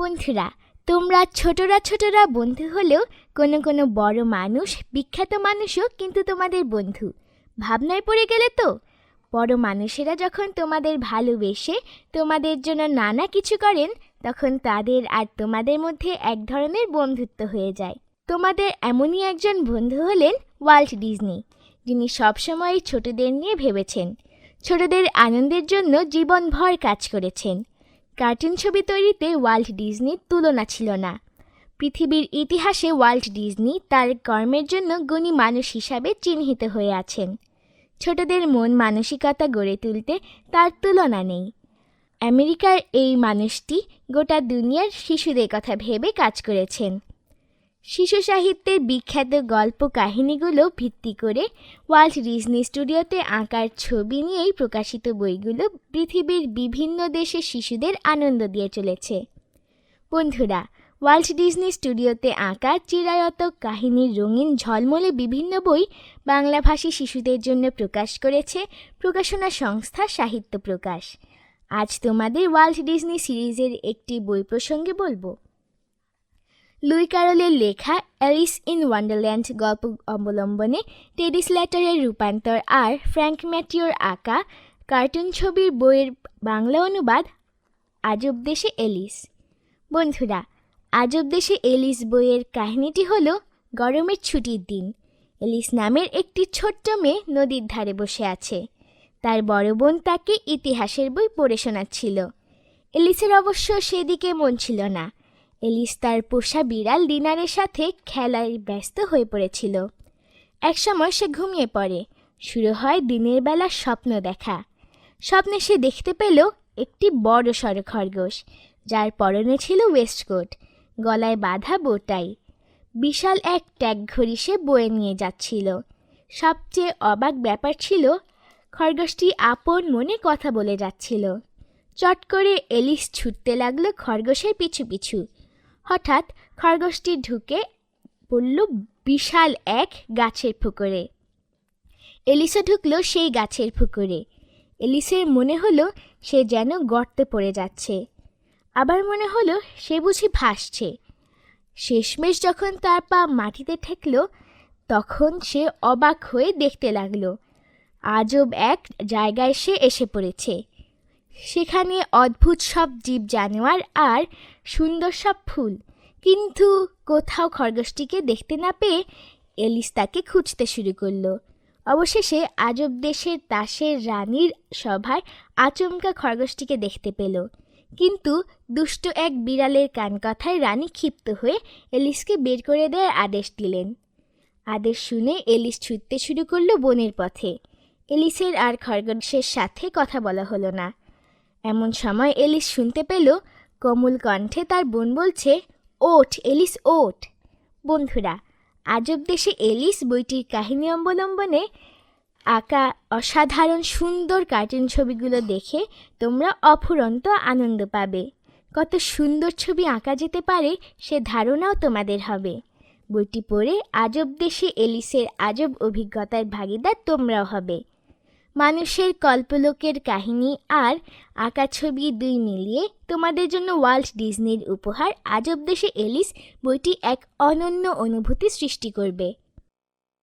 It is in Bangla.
বন্ধুরা, তোমরা ছোটরা ছোটরা বন্ধু হলেও কোনো কোনো বড় মানুষ, বিখ্যাত মানুষও কিন্তু তোমাদের বন্ধু। ভাবনায় পড়ে গেলে তো? বড় মানুষেরা যখন তোমাদের ভালোবেসে তোমাদের জন্য নানা কিছু করেন, তখন তাদের আর তোমাদের মধ্যে এক ধরনের বন্ধুত্ব হয়ে যায়। তোমাদের এমনই একজন বন্ধু হলেন ওয়াল্ট ডিজনি, যিনি সবসময় ছোটদের নিয়ে ভেবেছেন। ছোটদের আনন্দের জন্য জীবনভর কাজ করেছেন। কার্টুন ছবি তৈরিতে ওয়াল্ট ডিজনির তুলনা ছিল না। পৃথিবীর ইতিহাসে ওয়াল্ট ডিজনি তার কর্মের জন্য গুণী মানুষ হিসাবে চিহ্নিত হয়ে আছেন। ছোটদের মন মানসিকতা গড়ে তুলতে তার তুলনা নেই। আমেরিকার এই মানুষটি গোটা দুনিয়ার শিশুদের কথা ভেবে কাজ করেছেন। শিশু সাহিত্যের বিখ্যাত গল্প কাহিনীগুলো ভিত্তি করে ওয়াল্ট ডিজনি স্টুডিওতে আঁকার ছবি নিয়েই প্রকাশিত বইগুলো পৃথিবীর বিভিন্ন দেশের শিশুদের আনন্দ দিয়ে চলেছে। বন্ধুরা, ওয়াল্ট ডিজনি স্টুডিওতে আঁকা চিরায়ত কাহিনীর রঙিন ঝলমলে বিভিন্ন বই বাংলাভাষী শিশুদের জন্য প্রকাশ করেছে প্রকাশনা সংস্থা সাহিত্য প্রকাশ। আজ তোমাদের ওয়াল্ট ডিজনি সিরিজের একটি বই প্রসঙ্গে বলব। লুই ক্যারলের লেখা অ্যালিস ইন ওয়ান্ডারল্যান্ড গল্প অবলম্বনে টেডিস ল্যাটারের রূপান্তর আর ফ্র্যাঙ্ক ম্যাটিওর আঁকা কার্টুন ছবির বইয়ের বাংলা অনুবাদ আজব দেশে এলিস। বন্ধুরা আজব দেশে এলিস বইয়ের কাহিনীটি হল গরমের ছুটির দিন। এলিস নামের একটি ছোট্ট মেয়ে নদীর ধারে বসে আছে। তার বড় বোন তাকে ইতিহাসের বই পড়ে শোনাচ্ছিল। এলিসের অবশ্য সেদিকে মন ছিল না। এলিস তার পোষা বিড়াল ডিনারের সাথে খেলায় ব্যস্ত হয়ে পড়েছিল। একসময় সে ঘুমিয়ে পড়ে। শুরু হয় দিনের বেলা স্বপ্ন দেখা। স্বপ্নে সে দেখতে পেল একটি বড় সড়ো খরগোশ, যার পরনে ছিল ওয়েস্টকোট গলায় বাঁধা বোটাই বিশাল এক ট্যাগ ঘড়ি সে বয়ে নিয়ে যাচ্ছিল। সবচেয়ে অবাক ব্যাপার ছিল, খরগোশটি আপন মনে কথা বলে যাচ্ছিল। চট করে এলিস ছুটতে লাগল খরগোশের পিছু পিছু। হঠাৎ খরগোশটি ঢুকে পড়ল বিশাল এক গাছের পুকুরে। এলিসা ঢুকলো সেই গাছের পুকুরে। এলিসের মনে হলো সে যেন গর্তে পড়ে যাচ্ছে। আবার মনে হলো সে বুঝি ভাসছে। শেষমেশ যখন তার পা মাটিতে ঠেকল, তখন সে অবাক হয়ে দেখতে লাগল। আজব এক জায়গায় সে এসে পড়েছে। সেখানে অদ্ভুত সব জীব জানোয়ার আর সুন্দর সব ফুল। কিন্তু কোথাও খরগোশটিকে দেখতে না পেয়ে এলিস তাকে খুঁজতে শুরু করল। অবশেষে আজব দেশের তাসের রানীর সভায় আচমকা খরগোশটিকে দেখতে পেল। কিন্তু দুষ্ট এক বিড়ালের কান কথায় রানী ক্ষিপ্ত হয়ে এলিসকে বের করে দেওয়ার আদেশ দিলেন। আদেশ শুনে এলিস ছুটতে শুরু করল বনের পথে। এলিসের আর খরগোশের সাথে কথা বলা হলো না। এমন সময় এলিস শুনতে পেল, কমল কণ্ঠে তার বোন বলছে, ওঠ, এলিস, ওঠ। বন্ধুরা আজব দেশে এলিস বইটির কাহিনী অবলম্বনে আঁকা অসাধারণ সুন্দর কার্টুন ছবিগুলো দেখে তোমরা অফুরন্ত আনন্দ পাবে। কত সুন্দর ছবি আঁকা যেতে পারে সে ধারণাও তোমাদের হবে। বইটি পড়ে আজব দেশে এলিসের আজব অভিজ্ঞতার ভাগিদার তোমরাও হবে। মানুষের কল্পলোকের কাহিনী আর আঁকা ছবি দুই মিলিয়ে তোমাদের জন্য ওয়ার্ল্ড ডিজনির উপহার আজব দেশে এলিস বইটি এক অনন্য অনুভূতি সৃষ্টি করবে।